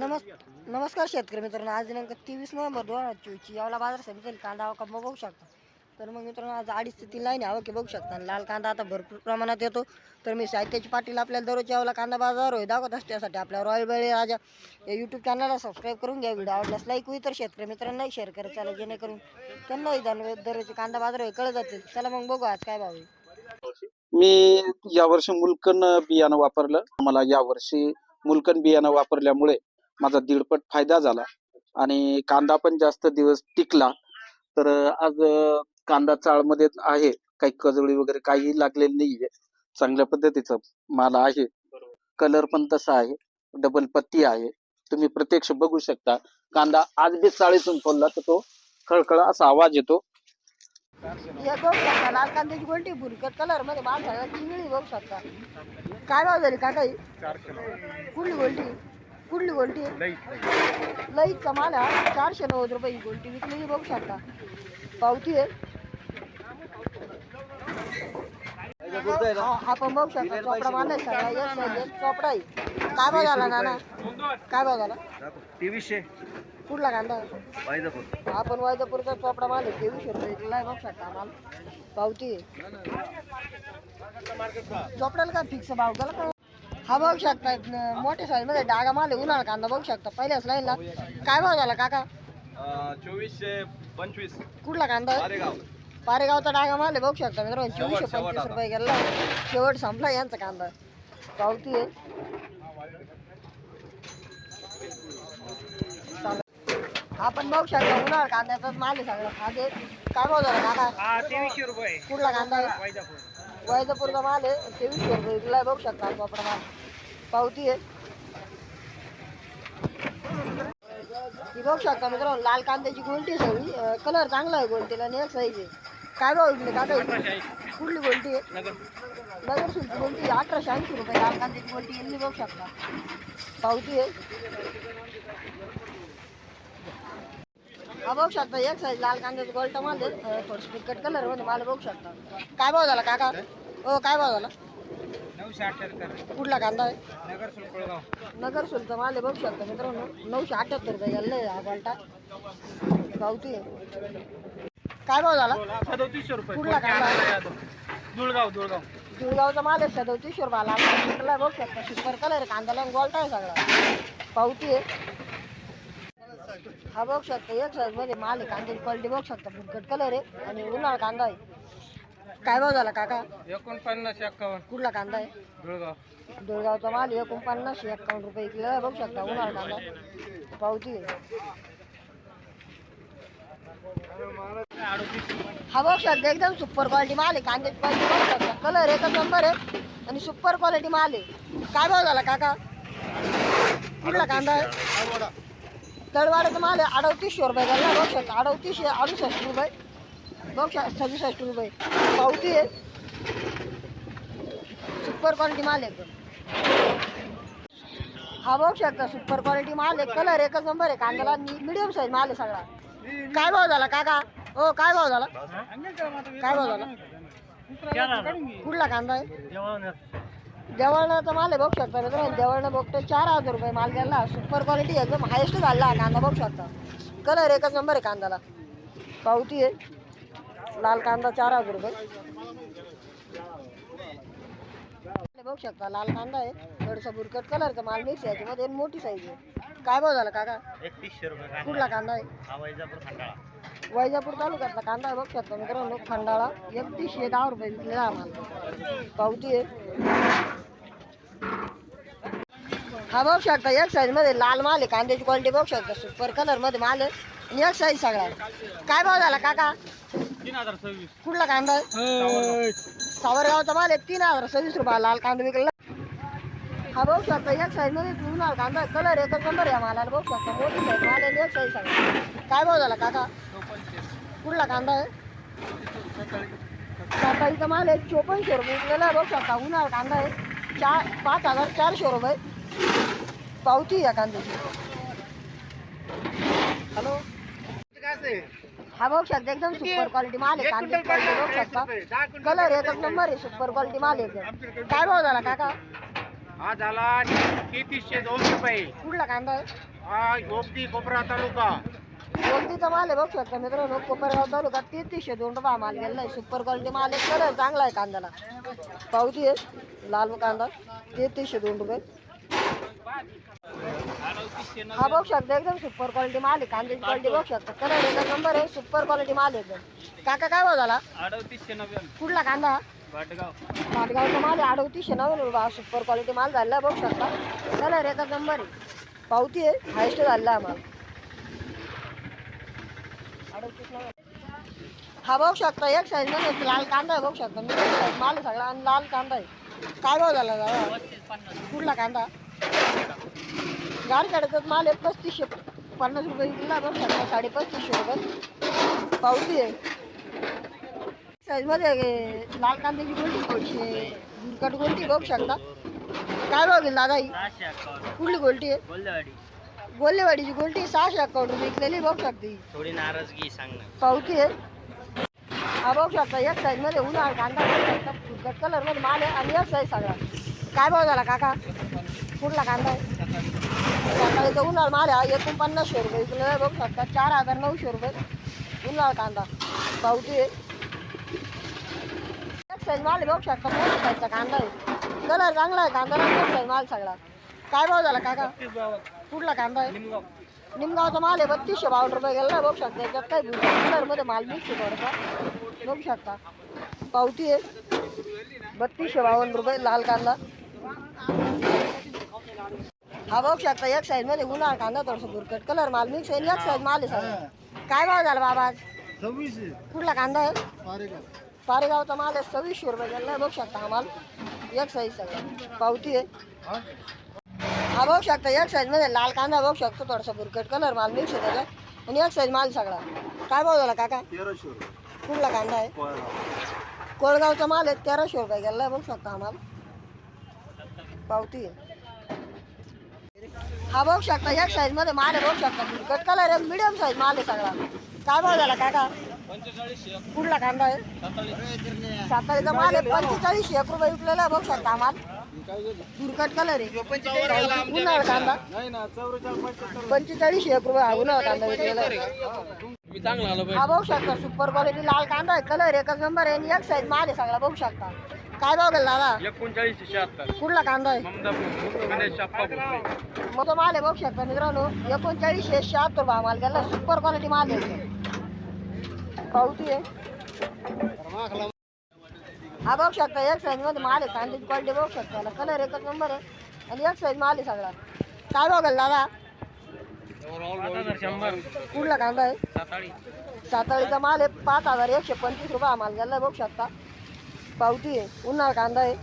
नमस् नमस्कार शेतकरी मित्रांनो आज दिनांक तेवीस नोव्हेंबर दोन हजार चोवीसची यावला बाजार समितीतील कांदा आवका बघू शकता. तर मग मित्रांनो आज अडीच ते तीन लाईन आवके बघू शकता. आणि लाल कांदा आता भरपूर प्रमाणात येतो. तर मी साहित्याची पाटील आपल्याला दररोज यावला कांदा बाजार होय दाखवत असते. त्यासाठी आपल्या रॉयल बळी राजा या यूट्यूब चॅनलला सबस्क्राईब करून घ्या. व्हिडिओ आवडल्यास लाईक होई तर शेतकरी मित्रांनाही शेअर करत चला जेणेकरून त्यांनाही जाणवे दररोजचे कांदा बाजार होय कळत जातील. चला मग बघू आज काय भाव आहे. मी यावर्षी मुलकन बियाणं वापरलं. मला यावर्षी मुलकन बियाणं वापरल्यामुळे माझा दीडपट फायदा झाला. आणि कांदा पण जास्त दिवस टिकला. तर आज कांदा चाळमध्ये आहे. काही कजळी वगैरे काही लागलेली नाहीये. चांगल्या पद्धतीचा माल आहे. कलर पण तसा आहे. डबल पत्ती आहे. तुम्ही प्रत्यक्ष बघू शकता. कांदा आज बी चाळीतून फोडला तर तो खळखळ असा आवाज येतो. लाल कांद्याची भुरकट कलरमध्ये माल चिंगळी बघू शकता. काय भाव झाली कुठली गोल्टी कुठली गोल्टी. लईचा माल हा. चारशे नव्वद रुपये ही गोल्टी विकलेली बघू शकता. पावती आहे. हा हा पण बघू शकता चोपडा माल आहे चोपडा आहे. काय भाव झाला नाना? काय भाव झाला तेवीसशे. कुठला कांदा? वायजापूर हा पण वायदापूरचा चोपडा माल आहे तेवीसशे रुपये विकला आहे बघू शकता माल पावती आहे. चोपड्याला काय फिक्स भाव? गेला का हा बघू शकता न- मोठ्या साईजमध्ये डागा माल आहे उन्हाळा कांदा बघू शकता पहिल्याच लाईनला काय भाव झाला काका? चोवीसशे पंचवीस. कुठला कांदा? मारेगाव पारेगावचा डागा माल बघू शकता मित्रांनो चोवीसशे शेवट पंचवीस आता. रुपये गेला. शेवट संपला यांचा कांदा. पावती आहे. चालेल. हा पण बघू शकता उन्हाळा कांद्याचाच माल आहे सगळा खाते काय भाव झाला काका? हा तेवीसशे रुपये. कुठला कांदा आहे? वायजापूर वैजापूरचा माल आहे तेवीसशे रुपये विकलाय बघू शकता चोपडा माल पावती आहे. ही बघू शकता मित्रांनो लाल कांद्याची गोलटी सगळी. कलर चांगला आहे गोलटीला आणि एक साईज आहे. काय भाव इकडे का कुठली गोलटी आहे? नगर नगर सुलची गोलटी अठराशे ऐंशी रुपये लाल कांद्याची गोलटी येईल बघू शकता. पावती आहे. हा बघू शकता एक साईज लाल कांद्याचा गोल्टा माल थोडस फिकट कलरमध्ये मला बघू शकता. काय भाव झाला काका? हो काय भाव झाला? नऊशे अठ्याहत्तर. कुठला कांदा आहे? नगर सुलपळगाव नगर सुलचा माल आहे बघू शकता मित्रांनो. नऊशे अठ्याहत्तर रुपये गेलेला आहे हा गोल्टा पावती आहे. काय भाव झाला? सदोतीसशे रुपये. कुठला कांदा? आहे? दुळगाव दुळगाव दुर्गावचा माल आहे सदोतीसशे रुपये लाल विकला बघू शकता. सुपर कलर आहे कांद्याला गोल्टा आहे सगळा. पावती आहे. हा बघू शकता एक साईजमध्ये माल आहे. कांद्याची क्वालिटी बघू शकता. फुटकट कलर आहे. आणि उन्हाळा कांदा आहे. काय भाव झाला काका? एकोणपन्नास एक्कावन्न. कुठला कांदा आहे? दुळगाव. दुर्गावचा माल एकोणपन्नासशे एक्कावन्न रुपये किलो आहे. बघू शकता उन्हाळा कांदा. पावती हा बघू शकता एकदम सुपर क्वालिटी माल आहे. कांद्याची क्वालिटी बघू शकता. कलर एकच नंबर आहे. आणि सुपर क्वालिटी माल आहे. काय भाव झाला काका? कुठला कांदा आहे? तळवाड्याचा माल आहे. अडतीसशे रुपये झाला. बघू शकता अडतीसशे अडुसष्ट रुपये. बघ शकता सदुसष्ट रुपये पावती आहे. सुपर क्वालिटी माल आहे हा बघू शकता सुपर क्वालिटी माल आहे. कलर एकच नंबर आहे. कांद्याला मिडियम साईज माल आहे सगळा. काय भाव झाला काका? हो काय भाव झाला? काय भाव झाला? कुठला कांदा आहे? देवळणाचा माल आहे बघू शकता. मित्रांनो देवळणं बघतो चार हजार रुपये माल गेला. सुपर क्वालिटी एकदम हायेस्ट झाला कांदा बघू शकता. कलर एकच नंबर आहे कांद्याला. पावती आहे. लाल कांदा चार हजार रुपये. बघू शकता लाल कांदा आहे. थोडसा बुरकट कलरचा माल मिक्स आहे याच्यामध्ये मोठी साईज आहे. काय भाव झाला काका? कुठला कांदा आहे? वैजापूर तालुक्यातला कांदा आहे बघू शकता मित्रांनो खंडाळा. एकतीसशे दहा रुपये विकलेला माल. पावती आहे. हा बघू शकता एक साईजमध्ये लाल माल आहे कांद्याची क्वालिटी बघू शकता. सुपर कलरमध्ये माल आहे. आणि एक साईज सगळा काय भाव झाला काका? तीन हजार सव्वीस. कुठला कांदा? आहे सावरगावचा माल आहे तीन हजार सव्वीस रुपये लाल कांदा विकला. हा बघू शकता एक साईजमध्ये तुम्हाला कांदा कलर एकच नंबर आहे या मालाला बघू शकता मोठी साईज माल आहे एक साईज सगळा काय भाव झाला काका? कुठला कांदा आहे? सकाळीचा माल आहे चोपन्नशे रुपये विकलेला आहे बघू शकता उन्हाळा कांदा आहे चार पाच हजार चारशे रुपये. पावती आहे या कांद्याची. हॅलो? हा बघू शकता एकदम सुपर क्वालिटी माल आहे बघू शकता. कलर एकच नंबर आहे सुपर क्वालिटी माल आहे काय भाव झाला काका? हा झाला तेहतीसशे दोन रुपये. कुठला कांदा आहे? गोपती कोपरा तालुका. कोणतीचा माल आहे बघू शकता मित्रांनो कोपरगाव तालुका तेहतीसशे दोन रुपये माल आहे. सुपर क्वालिटी माल आहे कलर चांगला आहे कांद्याला. पावती आहे लाल कांदा तेहतीसशे दोन रुपये. हा बघू शकता एकदम सुपर क्वालिटी माल आहे कांद्याची क्वालिटी बघू शकता. कलर एकच नंबर आहे सुपर क्वालिटी माल आहे एकदम. काका काय भाव झाला? अडतीसशे नव्याण्णव. कुठला कांदा? वाटगाव पाटगावचा माल आहे अडतीसशे नव्याण्णव हा सुपर क्वालिटी माल आहे बघू शकता. कलर एकच नंबर आहे. पावती आहे हायस्ट आहे माल. अडतीस नव्याण्णव. हा बघू शकता एक साईजमध्ये लाल कांदा आहे बघू शकता. मी माल आहे सगळा आणि लाल कांदा आहे. काय भाव झाला दादा? कुठला कांदा? गाडखेड्याचाच माल आहे पस्तीसशे पन्नास रुपये विकला बघू शकता साडे पस्तीसशे रुपये. पावती आहे. साईजमध्ये लाल कांद्याची गोलटी थोडीशी दुर्कट गोलटी बघू शकता. काय गेली दादा ही कुठली गोलटी आहे? गोल्लेवाडीची गोलटी सहाशे अकाउंट विकलेली बघू शकते ही. थोडी नाराजगी सांग पावती आहे. हा बघू शकता एक साईजमध्ये उन्हाळ कांदा कलरमध्ये माल आहे आणि एक साईज सगळा. काय भाव झाला काका? कुठला कांदा आहे सकाळीचा उन्हाळ माल आहे एकोणपन्नासशे रुपये आहे बघू शकता. चार हजार नऊशे रुपये उन्हाळ कांदा. पावती आहे एक साईज माल आहे बघू शकता. मोठ्या साईजचा कांदा आहे? कलर चांगला आहे कांदा. मोठा साईज माल सगळा. काय भाव झाला काका? कुठला कांदा आहे? निमगावचा माल आहे बत्तीसशे बावन्न रुपये गेला बघू शकता. याच्यात काय कलरमध्ये माल मिक्स थोडासा. बघू शकता. पावती आहे बत्तीसशे बावन्न रुपये लाल कांदा. हा बघू शकता एक साईजमध्ये उन्हाळ कांदा थोडासा बुरकट. कलर माल मिक्स आहे आणि एक साईज माल आहे सगळं. काय भाव झाला बाबा आज? कुठला कांदा आहे? पारेगावचा माल आहे सव्वीसशे रुपये गेला बघू शकता हा माल. एक साईज सगळं. पावती आहे. हा? बघू शकता एक साईजमध्ये लाल कांदा बघू शकतो थोडासा बुरकट. कलर माल मिक्स आहे त्याच्यात आणि एक साईज माल सगळा. काय भाव झाला काका? कुठला कांदा आहे? कोळगावचा माल आहे तेराशे रुपये गेला बघू शकता हा माल. पावती आहे. हा बघू शकता एक साईजमध्ये माल आहे बघू शकता बुरकट कलर आहे मिडियम साईज माल आहे सगळा. काय भाव झाला काका? कुठला कांदा आहे? सातारीचा माल आहे पंचेचाळीस एक रुपये विकलेला आहे बघू शकता माल. दुर्कट कलर आहे. उन्हाळा कांदा. पंचेचाळीस एक रुपये उन्हाळा कांदा विकलेला हा बघू शकता सुपर क्वालिटी लाल कांदा आहे कलर एकच नंबर आहे आणि एक साईज माल आहे सगळा बघू शकता. काय भाव गेला दादा? एकोणचाळीसशे शहात्तर. कुठला कांदा आहे? मग तो माल आहे बघू शकता मित्रांनो. एकोणचाळीसशे शहात्तर भाव माल गेला. सुपर क्वालिटी माल आहे. पावती आहे. हा बघू शकता एक साईजमध्ये माल आहे. कांद्याची क्वालिटी बघू शकता. याला कलर एकच नंबर आहे. आणि एक साईज माल आहे सगळा. काय भाव गेला दादा? कुठला कांदा आहे? साताळी साताळीचा माल आहे. पाच हजार एकशे पंचवीस रुपये माल गेला. बघू शकता. पावती आहे. उन्हाळा कांदा आहे.